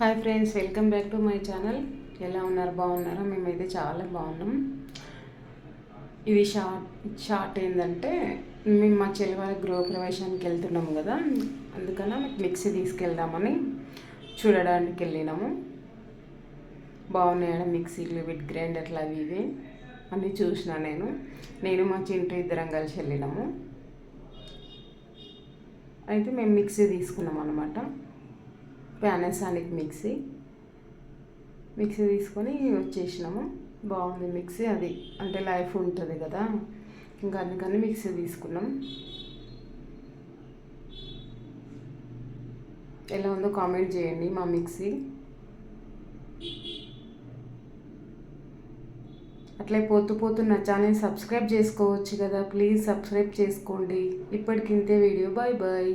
Hi friends welcome back to my channel. ఎలా ఉన్నారు? బాగున్నారా? మేమైతే చాలా బాగున్నాం. ఇది షార్ట్ షార్ట్ ఏంటంటే మేము మా చెల్లి వాళ్ళ గృహప్రవేశానికి వెళ్తున్నాం కదా. అందుకని మిక్సీ తీసుకెళ్దామని చూడడానికి వెళ్ళినాము. బాగున్నాయా మిక్సీలు విత్ గ్రైండర్లు అవి ఇవి అన్నీ చూసిన నేను. నేను మా చింటూ ఇద్దరం కలిసి వెళ్ళినాము. అయితే మేము మిక్సీ తీసుకున్నాం అనమాట ప్యానాసానిక్ మిక్సీ మిక్సీ తీసుకొని వచ్చేసినాము. బాగుంది మిక్సీ అది. అంటే లైఫ్ ఉంటుంది కదా. ఇంకా అందుకని మిక్సీ తీసుకున్నాం. ఎలా ఉందో కామెంట్ చేయండి మా మిక్సీ అట్లే పోతూ పోతూ నా ఛానల్ సబ్స్క్రైబ్ చేసుకోవచ్చు కదా. ప్లీజ్ సబ్స్క్రైబ్ చేసుకోండి. ఇప్పటికింతే వీడియో బాయ్ బాయ్